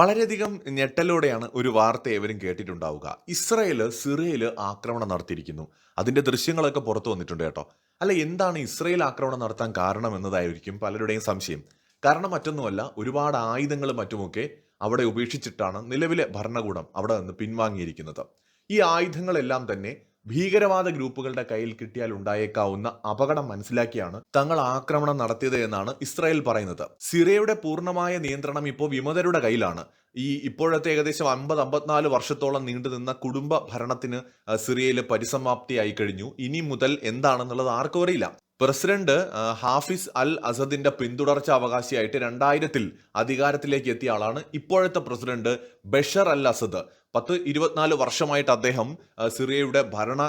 വളരെയധികം ഞെട്ടലോടെയാണ് ഒരു വാർത്ത ഏവരും കേട്ടിട്ടുണ്ടാവുക. ഇസ്രയേൽ സിറിയയിൽ ആക്രമണം നടത്തിയിരിക്കുന്നു. അതിന്റെ ദൃശ്യങ്ങളൊക്കെ പുറത്തു വന്നിട്ടുണ്ട് കേട്ടോ. അല്ല എന്താണ് ഇസ്രയേൽ ആക്രമണം നടത്താൻ കാരണം എന്നതായിരിക്കും പലരുടെയും സംശയം. കാരണം മറ്റൊന്നുമല്ല ഒരുപാട് ആയുധങ്ങളും മറ്റുമൊക്കെ അവിടെ ഉപേക്ഷിച്ചിട്ടാണ് നിലവിലെ ഭരണകൂടം അവിടെ നിന്ന് പിൻവാങ്ങിയിരിക്കുന്നത്. ഈ ആയുധങ്ങളെല്ലാം തന്നെ ഭീകരവാദ ഗ്രൂപ്പുകളുടെ കയ്യിൽ കിട്ടിയാൽ ഉണ്ടായേക്കാവുന്ന അപകടം മനസ്സിലാക്കിയാണ് തങ്ങൾ ആക്രമണം നടത്തിയത് എന്നാണ് ഇസ്രായേൽ പറയുന്നത്. സിറിയയുടെ പൂർണമായ നിയന്ത്രണം ഇപ്പോൾ വിമതരുടെ കയ്യിലാണ്. ഈ ഇപ്പോഴത്തെ ഏകദേശം അമ്പത് അമ്പത്തിനാല് വർഷത്തോളം നീണ്ടുനിന്ന കുടുംബ ഭരണത്തിന് സിറിയയിൽ പരിസമാപ്തിയായി കഴിഞ്ഞു. ഇനി മുതൽ എന്താണെന്നുള്ളത് ആർക്കും അറിയില്ല. പ്രസിഡന്റ് ഹാഫിസ് അൽ അസദിന്റെ പിന്തുടർച്ച അവകാശിയായിട്ട് രണ്ടായിരത്തിൽ അധികാരത്തിലേക്ക് എത്തിയ ആളാണ് ഇപ്പോഴത്തെ പ്രസിഡന്റ് ബഷർ അൽ അസദ്. പത്ത് ഇരുപത്തിനാല് വർഷമായിട്ട് അദ്ദേഹം സിറിയയുടെ ഭരണ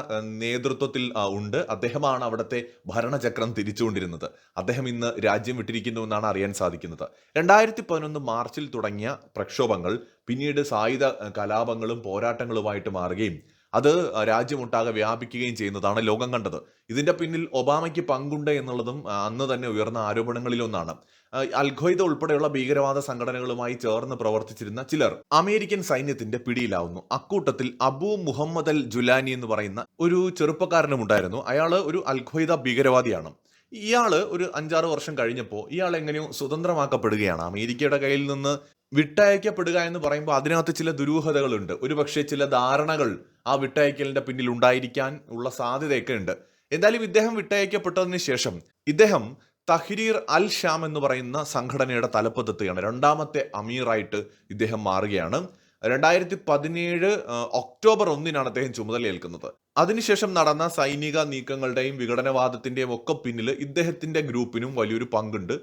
നേതൃത്വത്തിൽ ഉണ്ട്. അദ്ദേഹമാണ് അവിടുത്തെ ഭരണചക്രം തിരിച്ചുകൊണ്ടിരുന്നത്. അദ്ദേഹം ഇന്ന് രാജ്യം വിട്ടിരിക്കുന്നു എന്നാണ് അറിയാൻ സാധിക്കുന്നത്. രണ്ടായിരത്തി പതിനൊന്ന് മാർച്ചിൽ തുടങ്ങിയ പ്രക്ഷോഭങ്ങൾ പിന്നീട് സായുധ കലാപങ്ങളും പോരാട്ടങ്ങളുമായിട്ട് മാറുകയും അത് രാജ്യമൊട്ടാകെ വ്യാപിക്കുകയും ചെയ്യുന്നതാണ് ലോകം കണ്ടത്. ഇതിന്റെ പിന്നിൽ ഒബാമയ്ക്ക് പങ്കുണ്ട് എന്നുള്ളതും അന്ന് തന്നെ ഉയർന്ന ആരോപണങ്ങളിലൊന്നാണ് ഒന്നാണ്. അൽഖ്വയ്ദ ഉൾപ്പെടെയുള്ള ഭീകരവാദ സംഘടനകളുമായി ചേർന്ന് പ്രവർത്തിച്ചിരുന്ന ചിലർ അമേരിക്കൻ സൈന്യത്തിന്റെ പിടിയിലാവുന്നു. അക്കൂട്ടത്തിൽ അബു മുഹമ്മദ് അൽ ജുലാനി എന്ന് പറയുന്ന ഒരു ചെറുപ്പക്കാരനും ഉണ്ടായിരുന്നു അയാൾ ഒരു അൽഖയ്ദ ഭീകരവാദിയാണ്. ഇയാൾ ഒരു അഞ്ചാറ് വർഷം കഴിഞ്ഞപ്പോൾ ഇയാൾ എങ്ങനെയോ സ്വതന്ത്രമാക്കപ്പെടുകയാണ്. അമേരിക്കയുടെ കയ്യിൽ നിന്ന് വിട്ടയക്കപ്പെടുക എന്ന് പറയുമ്പോൾ അതിനകത്ത് ചില ദുരൂഹതകളുണ്ട്. ഒരുപക്ഷെ ചില ധാരണകൾ ആ വിട്ടയക്കലിന്റെ പിന്നിൽ ഉണ്ടായിരിക്കാൻ ഉള്ള സാധ്യതയൊക്കെ ഉണ്ട്. എന്തായാലും ഇദ്ദേഹം വിട്ടയക്കപ്പെട്ടതിന് ശേഷം ഇദ്ദേഹം തഹ്രീർ അൽ ഷാം എന്ന് പറയുന്ന സംഘടനയുടെ തലപ്പത്തെത്തുകയാണ്. രണ്ടാമത്തെ അമീറായിട്ട് ഇദ്ദേഹം മാറുകയാണ്. രണ്ടായിരത്തി പതിനേഴ് ഒക്ടോബർ ഒന്നിനാണ് അദ്ദേഹം ചുമതലയേൽക്കുന്നത്. അതിനുശേഷം നടന്ന സൈനിക നീക്കങ്ങളുടെയും വിഘടനവാദത്തിന്റെയും ഒക്കെ പിന്നിൽ ഇദ്ദേഹത്തിന്റെ ഗ്രൂപ്പിനും വലിയൊരു പങ്കുണ്ട്.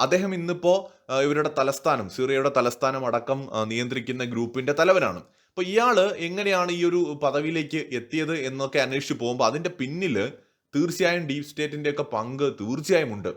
അദ്ദേഹം ഇന്നിപ്പോ ഇവരുടെ തലസ്ഥാനം സിറിയയുടെ തലസ്ഥാനം അടക്കം നിയന്ത്രിക്കുന്ന ഗ്രൂപ്പിന്റെ തലവനാണ്. അപ്പൊ ഇയാൾ എങ്ങനെയാണ് ഈ ഒരു പദവിയിലേക്ക് എത്തിയത് എന്നൊക്കെ അന്വേഷിച്ച് പോകുമ്പോൾ അതിന്റെ പിന്നിൽ തീർച്ചയായും ഡീപ് സ്റ്റേറ്റിന്റെ ഒക്കെ പങ്ക് തീർച്ചയായും ഉണ്ട്.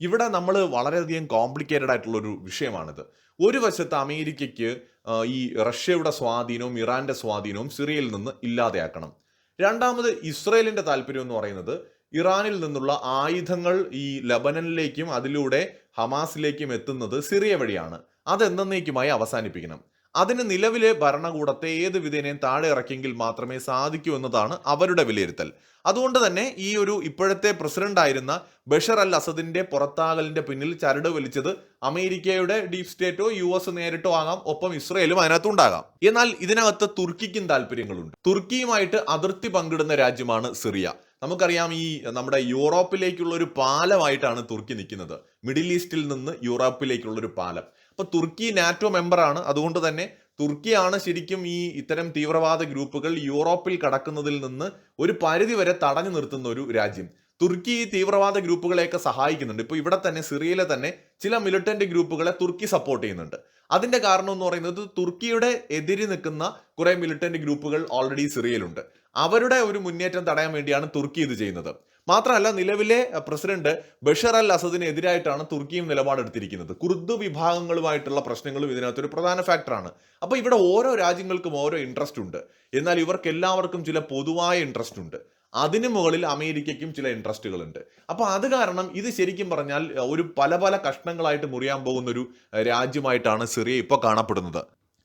ഇവിടെ നമ്മൾ വളരെയധികം കോംപ്ലിക്കേറ്റഡ് ആയിട്ടുള്ള ഒരു വിഷയമാണിത്. ഒരു വശത്ത് അമേരിക്കയ്ക്ക് ഈ റഷ്യയുടെ സ്വാധീനവും ഇറാന്റെ സ്വാധീനവും സിറിയയിൽ നിന്ന് ഇല്ലാതെയാക്കണം. രണ്ടാമത് ഇസ്രയേലിന്റെ താല്പര്യം എന്ന് പറയുന്നത് ഇറാനിൽ നിന്നുള്ള ആയുധങ്ങൾ ഈ ലബനനിലേക്കും അതിലൂടെ ഹമാസിലേക്കും എത്തുന്നത് സിറിയ വഴിയാണ്. അതെന്നേക്കുമായി അവസാനിപ്പിക്കണം. അതിന് നിലവിലെ ഭരണകൂടത്തെ ഏത് വിധേനയും താഴെ ഇറക്കിയെങ്കിൽ മാത്രമേ സാധിക്കൂ എന്നതാണ് അവരുടെ വിലയിരുത്തൽ. അതുകൊണ്ട് തന്നെ ഈ ഒരു ഇപ്പോഴത്തെ പ്രസിഡന്റ് ആയിരുന്ന ബഷർ അൽ അസദിന്റെ പുറത്താകലിന്റെ പിന്നിൽ ചരട് വലിച്ചത് അമേരിക്കയുടെ ഡീപ് സ്റ്റേറ്റോ യു എസ് നേരിട്ടോ ആകാം ഒപ്പം ഇസ്രയേലും അതിനകത്തുണ്ടാകാം എന്നാൽ ഇതിനകത്ത് തുർക്കിക്കും താല്പര്യങ്ങളുണ്ട് തുർക്കിയുമായിട്ട് അതിർത്തി പങ്കിടുന്ന രാജ്യമാണ് സിറിയ. നമുക്കറിയാം ഈ നമ്മുടെ യൂറോപ്പിലേക്കുള്ള ഒരു പാലമായിട്ടാണ് തുർക്കി നിൽക്കുന്നത്. മിഡിൽ ഈസ്റ്റിൽ നിന്ന് യൂറോപ്പിലേക്കുള്ള ഒരു പാലം. അപ്പൊ തുർക്കി നാറ്റോ മെമ്പറാണ്. അതുകൊണ്ട് തന്നെ തുർക്കിയാണ് ശരിക്കും ഈ ഇത്തരം തീവ്രവാദ ഗ്രൂപ്പുകൾ യൂറോപ്പിൽ കടക്കുന്നതിൽ നിന്ന് ഒരു പരിധി വരെ തടഞ്ഞു നിർത്തുന്ന ഒരു രാജ്യം. തുർക്കി ഈ തീവ്രവാദ ഗ്രൂപ്പുകളെയൊക്കെ സഹായിക്കുന്നുണ്ട്. ഇപ്പൊ ഇവിടെ തന്നെ സിറിയയിലെ തന്നെ ചില മിലിറ്റന്റ് ഗ്രൂപ്പുകളെ തുർക്കി സപ്പോർട്ട് ചെയ്യുന്നുണ്ട്. അതിന്റെ കാരണം എന്ന് പറയുന്നത് തുർക്കിയുടെ എതിരി നിൽക്കുന്ന കുറെ മിലിറ്റന്റ് ഗ്രൂപ്പുകൾ ഓൾറെഡി സിറിയയിലുണ്ട്. അവരുടെ ഒരു മുന്നേറ്റം തടയാൻ വേണ്ടിയാണ് തുർക്കി ഇത് ചെയ്യുന്നത്. മാത്രമല്ല നിലവിലെ പ്രസിഡന്റ് ബഷർ അൽ അസദിനെതിരായിട്ടാണ് തുർക്കിയും നിലപാടെടുത്തിരിക്കുന്നത് കുർദ് വിഭാഗങ്ങളുമായിട്ടുള്ള പ്രശ്നങ്ങളും ഇതിനകത്തൊരു പ്രധാന ഫാക്ടറാണ് അപ്പോൾ ഇവിടെ ഓരോ രാജ്യങ്ങൾക്കും ഓരോ ഇൻട്രസ്റ്റ് ഉണ്ട്. എന്നാൽ ഇവർക്ക് എല്ലാവർക്കും ചില പൊതുവായ ഇൻട്രസ്റ്റ് ഉണ്ട്. അതിന് മുകളിൽ അമേരിക്കയ്ക്കും ചില ഇൻട്രസ്റ്റുകൾ ഉണ്ട് അപ്പൊ അത് കാരണം ഇത് ശരിക്കും പറഞ്ഞാൽ ഒരു പല പല കഷ്ണങ്ങളായിട്ട് മുറിയാൻ പോകുന്ന ഒരു രാജ്യമായിട്ടാണ് സിറിയ ഇപ്പോൾ കാണപ്പെടുന്നത്.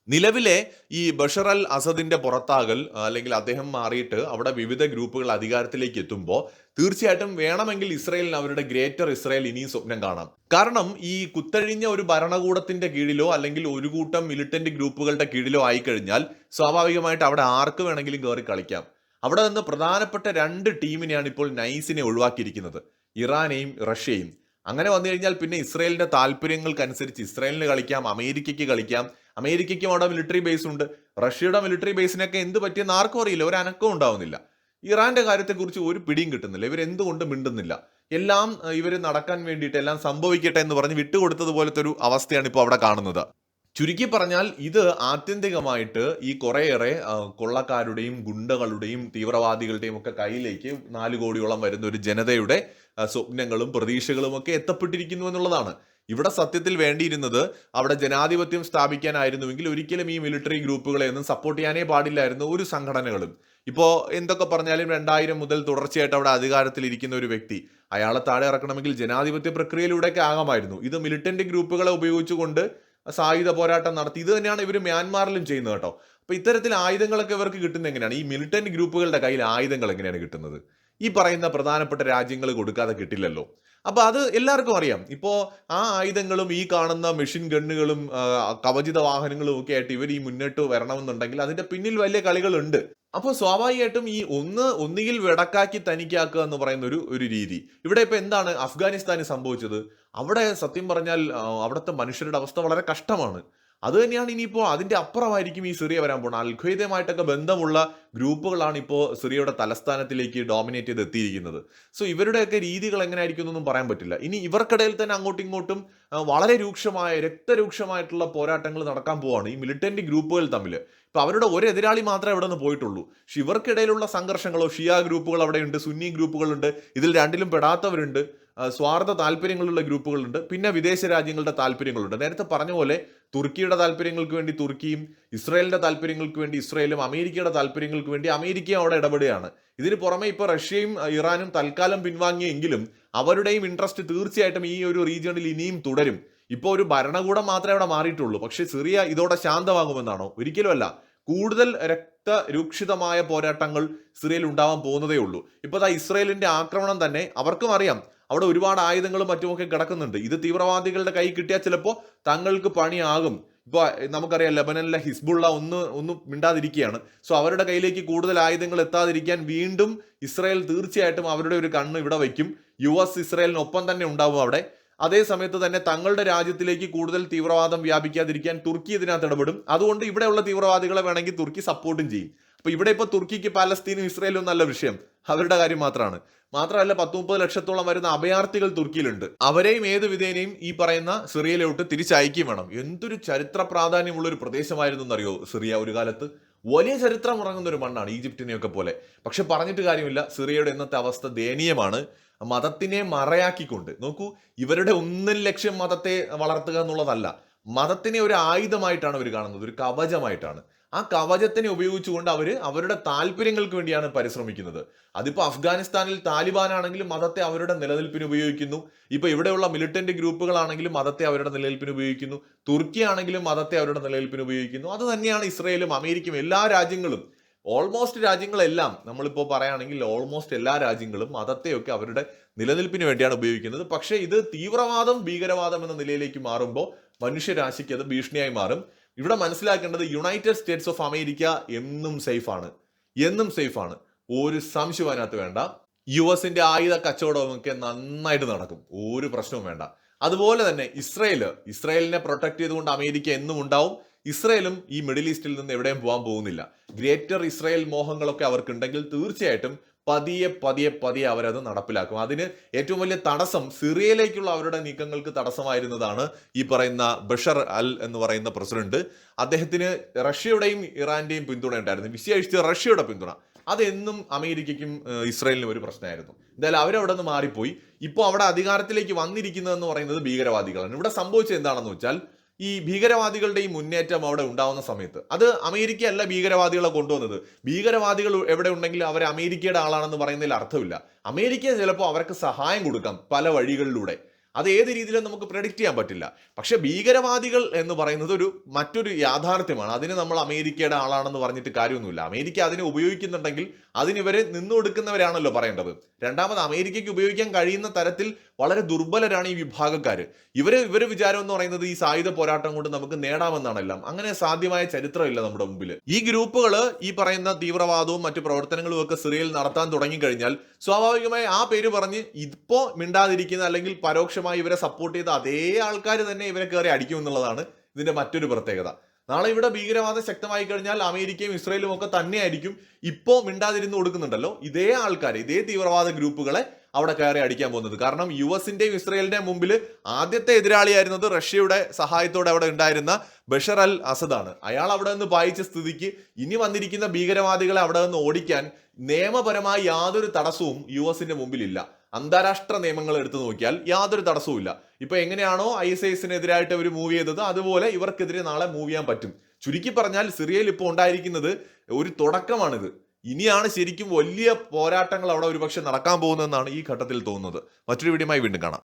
നിലവിലെ ഈ ബഷർ അൽ അസദിന്റെ പുറത്താകൽ അല്ലെങ്കിൽ അദ്ദേഹം മാറിയിട്ട് അവിടെ വിവിധ ഗ്രൂപ്പുകൾ അധികാരത്തിലേക്ക് എത്തുമ്പോൾ തീർച്ചയായിട്ടും വേണമെങ്കിൽ ഇസ്രയേലിന് അവരുടെ ഗ്രേറ്റർ ഇസ്രയേൽ ഇനിയും സ്വപ്നം കാണാം. കാരണം ഈ കുത്തഴിഞ്ഞ ഒരു ഭരണകൂടത്തിന്റെ കീഴിലോ അല്ലെങ്കിൽ ഒരു കൂട്ടം മിലിറ്റന്റ് ഗ്രൂപ്പുകളുടെ കീഴിലോ ആയിക്കഴിഞ്ഞാൽ സ്വാഭാവികമായിട്ട് അവിടെ ആർക്ക് വേണമെങ്കിലും കയറി കളിക്കാം. അവിടെ നിന്ന് പ്രധാനപ്പെട്ട രണ്ട് ടീമിനെയാണ് ഇപ്പോൾ നൈസിനെ ഒഴിവാക്കിയിരിക്കുന്നത്. ഇറാനെയും റഷ്യയും. അങ്ങനെ വന്നു കഴിഞ്ഞാൽ പിന്നെ ഇസ്രയേലിന്റെ താല്പര്യങ്ങൾക്കനുസരിച്ച് ഇസ്രയേലിന് കളിക്കാം അമേരിക്കയ്ക്ക് കളിക്കാം അമേരിക്കയ്ക്കും അവിടെ മിലിറ്ററി ബേസ് ഉണ്ട്. റഷ്യയുടെ മിലിറ്ററി ബേസിനൊക്കെ എന്ത് പറ്റിയെന്ന് ആർക്കും അറിയില്ല. ഒരു അനക്കവും ഉണ്ടാവുന്നില്ല. ഇറാന്റെ കാര്യത്തെക്കുറിച്ച് ഒരു പിടിയും കിട്ടുന്നില്ല. ഇവർ എന്തുകൊണ്ട് മിണ്ടുന്നില്ല? എല്ലാം ഇവർ നടക്കാൻ വേണ്ടിയിട്ട് എല്ലാം സംഭവിക്കട്ടെ എന്ന് പറഞ്ഞ് വിട്ടുകൊടുത്തതുപോലത്തെ ഒരു അവസ്ഥയാണ് ഇപ്പോൾ അവിടെ കാണുന്നത്. ചുരുക്കി പറഞ്ഞാൽ ഇത് ആത്യന്തികമായിട്ട് ഈ കുറേയേറെ കൊള്ളക്കാരുടെയും ഗുണ്ടകളുടെയും തീവ്രവാദികളുടെയും ഒക്കെ കയ്യിലേക്ക് നാല് കോടിയോളം വരുന്ന ഒരു ജനതയുടെ സ്വപ്നങ്ങളും പ്രതീക്ഷകളും ഒക്കെ എത്തപ്പെട്ടിരിക്കുന്നു എന്നുള്ളതാണ്. ഇവിടെ സത്യത്തിൽ വേണ്ടിയിരുന്നത് അവിടെ ജനാധിപത്യം സ്ഥാപിക്കാനായിരുന്നുവെങ്കിൽ ഒരിക്കലും ഈ മിലിറ്ററി ഗ്രൂപ്പുകളെ ഒന്നും സപ്പോർട്ട് ചെയ്യാനേ പാടില്ലായിരുന്നു ഒരു സംഘടനകളും. ഇപ്പോൾ എന്തൊക്കെ പറഞ്ഞാലും രണ്ടായിരം മുതൽ തുടർച്ചയായിട്ട് അവിടെ അധികാരത്തിൽ ഇരിക്കുന്ന ഒരു വ്യക്തി അയാളെ താഴെ ഇറക്കണമെങ്കിൽ ജനാധിപത്യ പ്രക്രിയയിലൂടെയൊക്കെ ആകാമായിരുന്നു ഇത് മിലിറ്റന്റ് ഗ്രൂപ്പുകളെ ഉപയോഗിച്ചുകൊണ്ട് സായുധ പോരാട്ടം നടത്തി. ഇത് തന്നെയാണ് ഇവർ മ്യാൻമാറിലും ചെയ്യുന്നത് കേട്ടോ. അപ്പൊ ഇത്തരത്തിൽ ആയുധങ്ങളൊക്കെ ഇവർക്ക് കിട്ടുന്നത് എങ്ങനെയാണ്? ഈ മിലിറ്റന്റ് ഗ്രൂപ്പുകളുടെ കയ്യിൽ ആയുധങ്ങൾ എങ്ങനെയാണ് കിട്ടുന്നത്? ഈ പറയുന്ന പ്രധാനപ്പെട്ട രാജ്യങ്ങൾ കൊടുക്കാതെ കിട്ടില്ലല്ലോ. അപ്പൊ അത് എല്ലാവർക്കും അറിയാം. ഇപ്പോ ആ ആയുധങ്ങളും ഈ കാണുന്ന മെഷീൻ ഗണ്ണുകളും കവചിത വാഹനങ്ങളും ഒക്കെ ആയിട്ട് ഇവർ ഈ മുന്നോട്ട് വരണമെന്നുണ്ടെങ്കിൽ അതിന്റെ പിന്നിൽ വലിയ കളികളുണ്ട്. അപ്പോൾ സ്വാഭാവികമായിട്ടും ഈ ഒന്ന് ഒന്നുകിൽ വെടക്കാക്കി തനിക്കാക്കുക എന്ന് പറയുന്ന ഒരു ഒരു രീതി. ഇവിടെ ഇപ്പൊ എന്താണ് അഫ്ഗാനിസ്ഥാനിൽ സംഭവിച്ചത്? അവിടെ സത്യം പറഞ്ഞാൽ അവിടുത്തെ മനുഷ്യരുടെ അവസ്ഥ വളരെ കഷ്ടമാണ്. അത് തന്നെയാണ് ഇനിയിപ്പോൾ അതിന്റെ അപ്പുറമായിരിക്കും ഈ സിറിയ വരാൻ പോകുന്നത്. അൽഖ്വയ്ദയുമായിട്ടൊക്കെ ബന്ധമുള്ള ഗ്രൂപ്പുകളാണ് ഇപ്പോൾ സിറിയയുടെ തലസ്ഥാനത്തിലേക്ക് ഡോമിനേറ്റ് ചെയ്ത് എത്തിയിരിക്കുന്നത് സോ ഇവരുടെയൊക്കെ രീതികൾ എങ്ങനെയായിരിക്കും എന്നൊന്നും പറയാൻ പറ്റില്ല. ഇനി ഇവർക്കിടയിൽ തന്നെ അങ്ങോട്ടും ഇങ്ങോട്ടും വളരെ രൂക്ഷമായ രക്തരൂക്ഷമായിട്ടുള്ള പോരാട്ടങ്ങൾ നടക്കാൻ പോവാണ് ഈ മിലിറ്റന്റ് ഗ്രൂപ്പുകൾ തമ്മിൽ ഇപ്പൊ അവരുടെ ഒരു എതിരാളി മാത്രമേ ഇവിടെ നിന്ന് പോയിട്ടുള്ളൂ. പക്ഷെ ഇവർക്കിടയിലുള്ള സംഘർഷങ്ങളോ ഷിയ ഗ്രൂപ്പുകൾ അവിടെയുണ്ട് സുന്നി ഗ്രൂപ്പുകളുണ്ട് ഇതിൽ രണ്ടിലും പെടാത്തവരുണ്ട് സ്വാർത്ഥ താല്പര്യങ്ങളുള്ള ഗ്രൂപ്പുകളുണ്ട് പിന്നെ വിദേശ രാജ്യങ്ങളുടെ താല്പര്യങ്ങളുണ്ട്. നേരത്തെ പറഞ്ഞ പോലെ തുർക്കിയുടെ താല്പര്യങ്ങൾക്ക് വേണ്ടി തുർക്കിയും ഇസ്രായേലിന്റെ താല്പര്യങ്ങൾക്ക് വേണ്ടി ഇസ്രായേലും അമേരിക്കയുടെ താല്പര്യങ്ങൾക്ക് വേണ്ടി അമേരിക്കയും അവിടെ ഇടപെടുകയാണ്. ഇതിന് പുറമെ ഇപ്പോൾ റഷ്യയും ഇറാനും തൽക്കാലം പിൻവാങ്ങിയെങ്കിലും അവരുടെയും ഇൻട്രസ്റ്റ് തീർച്ചയായിട്ടും ഈ ഒരു റീജിയണിൽ ഇനിയും തുടരും. ഇപ്പോൾ ഒരു ഭരണകൂടം മാത്രമേ അവിടെ മാറിയിട്ടുള്ളൂ. പക്ഷേ സിറിയ ഇതോടെ ശാന്തമാകുമെന്നാണോ? ഒരിക്കലുമല്ല. കൂടുതൽ രക്തരൂക്ഷിതമായ പോരാട്ടങ്ങൾ സിറിയയിൽ ഉണ്ടാവാൻ പോകുന്നതേ ഉള്ളൂ. ഇപ്പൊ അതാ ഇസ്രയേലിന്റെ ആക്രമണം തന്നെ അവർക്കും അറിയാം. അവിടെ ഒരുപാട് ആയുധങ്ങളും മറ്റുമൊക്കെ കിടക്കുന്നുണ്ട്. ഇത് തീവ്രവാദികളുടെ കൈ കിട്ടിയാൽ ചിലപ്പോൾ തങ്ങൾക്ക് പണിയാകും. ഇപ്പൊ നമുക്കറിയാം ലബനനിലെ ഹിസ്ബുള്ള ഒന്ന് ഒന്ന് മിണ്ടാതിരിക്കുകയാണ്. സോ അവരുടെ കയ്യിലേക്ക് കൂടുതൽ ആയുധങ്ങൾ എത്താതിരിക്കാൻ വീണ്ടും ഇസ്രായേൽ തീർച്ചയായിട്ടും അവരുടെ ഒരു കണ്ണ് ഇവിടെ വയ്ക്കും. യു എസ് ഇസ്രായേലിനൊപ്പം തന്നെ ഉണ്ടാവും അവിടെ. അതേ സമയത്ത് തന്നെ തങ്ങളുടെ രാജ്യത്തിലേക്ക് കൂടുതൽ തീവ്രവാദം വ്യാപിക്കാതിരിക്കാൻ തുർക്കി ഇതിനകത്ത് ഇടപെടും. അതുകൊണ്ട് ഇവിടെയുള്ള തീവ്രവാദികളെ വേണമെങ്കിൽ തുർക്കി സപ്പോർട്ടും ചെയ്യും. അപ്പൊ ഇവിടെ ഇപ്പൊ തുർക്കിക്ക് പാലസ്തീനും ഇസ്രയേലും നല്ല വിഷയം. അവരുടെ കാര്യം മാത്രമാണ് മാത്രമല്ല പത്ത് മുപ്പത് ലക്ഷത്തോളം വരുന്ന അഭയാർത്ഥികൾ തുർക്കിയിലുണ്ട്. അവരെയും ഏത് വിധേനയും ഈ പറയുന്ന സിറിയയിലോട്ട് തിരിച്ചയക്കുകയും വേണം. എന്തൊരു ചരിത്ര പ്രാധാന്യമുള്ള ഒരു പ്രദേശമായിരുന്നു എന്നറിയോ സിറിയ ഒരു കാലത്ത്? വലിയ ചരിത്രം ഉറങ്ങുന്ന ഒരു മണ്ണാണ് ഈജിപ്തിനെയൊക്കെ പോലെ. പക്ഷെ പറഞ്ഞിട്ട് കാര്യമില്ല. സിറിയയുടെ ഇന്നത്തെ അവസ്ഥ ദയനീയമാണ്. മതത്തിനെ മറയാക്കിക്കൊണ്ട്. നോക്കൂ ഇവരുടെ ഒന്നും ലക്ഷ്യം മതത്തെ വളർത്തുക എന്നുള്ളതല്ല. മതത്തിനെ ഒരു ആയുധമായിട്ടാണ് അവർ കാണുന്നത്. ഒരു കവചമായിട്ടാണ്. ആ കവചത്തിനെ ഉപയോഗിച്ചുകൊണ്ട് അവർ അവരുടെ താല്പര്യങ്ങൾക്ക് വേണ്ടിയാണ് പരിശ്രമിക്കുന്നത്. അതിപ്പോൾ അഫ്ഗാനിസ്ഥാനിൽ താലിബാൻ ആണെങ്കിലും മതത്തെ അവരുടെ നിലനിൽപ്പിന് ഉപയോഗിക്കുന്നു. ഇപ്പൊ ഇവിടെയുള്ള മിലിറ്റന്റ് ഗ്രൂപ്പുകളാണെങ്കിലും മതത്തെ അവരുടെ നിലനിൽപ്പിന് ഉപയോഗിക്കുന്നു. തുർക്കി ആണെങ്കിലും മതത്തെ അവരുടെ നിലനിൽപ്പിന് ഉപയോഗിക്കുന്നു. അത് തന്നെയാണ് ഇസ്രയേലും അമേരിക്കയും എല്ലാ രാജ്യങ്ങളും. ഓൾമോസ്റ്റ് രാജ്യങ്ങളെല്ലാം നമ്മളിപ്പോൾ പറയുകയാണെങ്കിൽ ഓൾമോസ്റ്റ് എല്ലാ രാജ്യങ്ങളും മതത്തെയൊക്കെ അവരുടെ നിലനിൽപ്പിന് വേണ്ടിയാണ് ഉപയോഗിക്കുന്നത്. പക്ഷേ ഇത് തീവ്രവാദം ഭീകരവാദം എന്ന നിലയിലേക്ക് മാറുമ്പോൾ മനുഷ്യരാശിക്ക് അത് ഭീഷണിയായി മാറും. ഇവിടെ മനസ്സിലാക്കേണ്ടത് യുണൈറ്റഡ് സ്റ്റേറ്റ്സ് ഓഫ് അമേരിക്ക എന്നും സേഫാണ് എന്നും സേഫാണ് ഒരു സംശയം അതിനകത്ത് വേണ്ട. യു എസിന്റെ ആയുധ കച്ചവടമൊക്കെ നന്നായിട്ട് നടക്കും. ഒരു പ്രശ്നവും വേണ്ട. അതുപോലെ തന്നെ ഇസ്രയേൽ ഇസ്രയേലിനെ പ്രൊട്ടക്ട് ചെയ്തുകൊണ്ട് അമേരിക്ക എന്നും ഉണ്ടാവും. ഇസ്രയേലും ഈ മിഡിൽ ഈസ്റ്റിൽ നിന്ന് എവിടെയും പോകാൻ പോകുന്നില്ല. ഗ്രേറ്റർ ഇസ്രയേൽ മോഹങ്ങളൊക്കെ അവർക്കുണ്ടെങ്കിൽ തീർച്ചയായിട്ടും പതിയെ പതിയെ പതിയെ അവരത് നടപ്പിലാക്കും. അതിന് ഏറ്റവും വലിയ തടസ്സം സിറിയയിലേക്കുള്ള അവരുടെ നീക്കങ്ങൾക്ക് തടസ്സമായിരുന്നതാണ് ഈ പറയുന്ന ബഷർ അൽ എന്ന് പറയുന്ന പ്രസിഡന്റ്. അദ്ദേഹത്തിന് റഷ്യയുടെയും ഇറാന്റെയും പിന്തുണ ഉണ്ടായിരുന്നു. വിശേഷിച്ച് റഷ്യയുടെ പിന്തുണ. അതെന്നും അമേരിക്കയ്ക്കും ഇസ്രായേലിനും ഒരു പ്രശ്നമായിരുന്നു. എന്തായാലും അവരവിടെ നിന്ന് മാറിപ്പോയി. ഇപ്പോൾ അവിടെ അധികാരത്തിലേക്ക് വന്നിരിക്കുന്നതെന്ന് പറയുന്നത് ഭീകരവാദികളാണ്. ഇവിടെ സംഭവിച്ചത് എന്താണെന്ന് വെച്ചാൽ ഈ ഭീകരവാദികളുടെ ഈ മുന്നേറ്റം അവിടെ ഉണ്ടാവുന്ന സമയത്ത്. അത് അമേരിക്ക അല്ല ഭീകരവാദികളെ കൊണ്ടുവന്നത്. ഭീകരവാദികൾ എവിടെ ഉണ്ടെങ്കിലും അവർ അമേരിക്കയുടെ ആളാണെന്ന് പറയുന്നതിൽ അർത്ഥമില്ല. അമേരിക്ക ചിലപ്പോൾ അവർക്ക് സഹായം കൊടുക്കാം പല വഴികളിലൂടെ. അത് ഏത് രീതിയിലും നമുക്ക് പ്രഡിക്റ്റ് ചെയ്യാൻ പറ്റില്ല. പക്ഷേ ഭീകരവാദികൾ എന്ന് പറയുന്നത് ഒരു മറ്റൊരു യാഥാർത്ഥ്യമാണ്. അതിന് നമ്മൾ അമേരിക്കയുടെ ആളാണെന്ന് പറഞ്ഞിട്ട് കാര്യമൊന്നുമില്ല. അമേരിക്ക അതിനെ ഉപയോഗിക്കുന്നുണ്ടെങ്കിൽ അതിനിവരെ നിന്നു കൊടുക്കുന്നവരാണല്ലോ പറയേണ്ടത്. രണ്ടാമത് അമേരിക്കയ്ക്ക് ഉപയോഗിക്കാൻ കഴിയുന്ന തരത്തിൽ വളരെ ദുർബലരാണ് ഈ വിഭാഗക്കാർ ഇവരെ ഇവരെ വിചാരം എന്ന് പറയുന്നത് ഈ സായുധ പോരാട്ടം കൊണ്ട് നമുക്ക് നേടാമെന്നാണെല്ലാം അങ്ങനെ സാധ്യമായ ചരിത്രമില്ല നമ്മുടെ മുമ്പിൽ ഈ ഗ്രൂപ്പുകൾ ഈ പറയുന്ന തീവ്രവാദവും മറ്റു പ്രവർത്തനങ്ങളും ഒക്കെ സിറിയയിൽ നടത്താൻ തുടങ്ങിക്കഴിഞ്ഞാൽ സ്വാഭാവികമായി ആ പേര് പറഞ്ഞ് ഇപ്പോ മിണ്ടാതിരിക്കുന്ന അല്ലെങ്കിൽ പരോക്ഷമായി ഇവരെ സപ്പോർട്ട് ചെയ്ത അതേ ആൾക്കാർ തന്നെ ഇവരെ കയറി അടിക്കും എന്നുള്ളതാണ് ഇതിന്റെ മറ്റൊരു പ്രത്യേകത. നാളെ ഇവിടെ ഭീകരവാദം ശക്തമായി കഴിഞ്ഞാൽ അമേരിക്കയും ഇസ്രയേലും ഒക്കെ തന്നെയായിരിക്കും ഇപ്പോ മിണ്ടാതിരുന്ന് കൊടുക്കുന്നുണ്ടല്ലോ ഇതേ ആൾക്കാർ ഇതേ തീവ്രവാദ ഗ്രൂപ്പുകളെ അവിടെ കയറി അടിക്കാൻ പോകുന്നത്. കാരണം യു എസിന്റെയും ഇസ്രയേലിന്റെയും മുമ്പിൽ ആദ്യത്തെ എതിരാളിയായിരുന്നത് റഷ്യയുടെ സഹായത്തോടെ അവിടെ ഉണ്ടായിരുന്ന ബഷർ അൽ അസദാണ് അയാൾ അവിടെ നിന്ന് പായിച്ച സ്ഥിതിക്ക് ഇനി വന്നിരിക്കുന്ന ഭീകരവാദികളെ അവിടെ നിന്ന് ഓടിക്കാൻ നിയമപരമായി യാതൊരു തടസ്സവും യു എസിന്റെ മുമ്പിലില്ല. അന്താരാഷ്ട്ര നിയമങ്ങൾ എടുത്തു നോക്കിയാൽ യാതൊരു തടസ്സവുമില്ല. ഇപ്പൊ എങ്ങനെയാണോ ഐ എസ് ഐസിനെതിരായിട്ട് അവർ മൂവ് ചെയ്തത്? അതുപോലെ ഇവർക്കെതിരെ നാളെ മൂവ് ചെയ്യാൻ പറ്റും. ചുരുക്കി പറഞ്ഞാൽ സിറിയയിൽ ഇപ്പോൾ ഉണ്ടായിരിക്കുന്നത് ഒരു തുടക്കമാണിത്. ഇനിയാണ് ശരിക്കും വലിയ പോരാട്ടങ്ങൾ അവിടെ ഒരുപക്ഷെ നടക്കാൻ പോകുന്നതെന്നാണ് ഈ ഘട്ടത്തിൽ തോന്നുന്നത്. മറ്റൊരു വീഡിയോമായി വീണ്ടും കാണാം.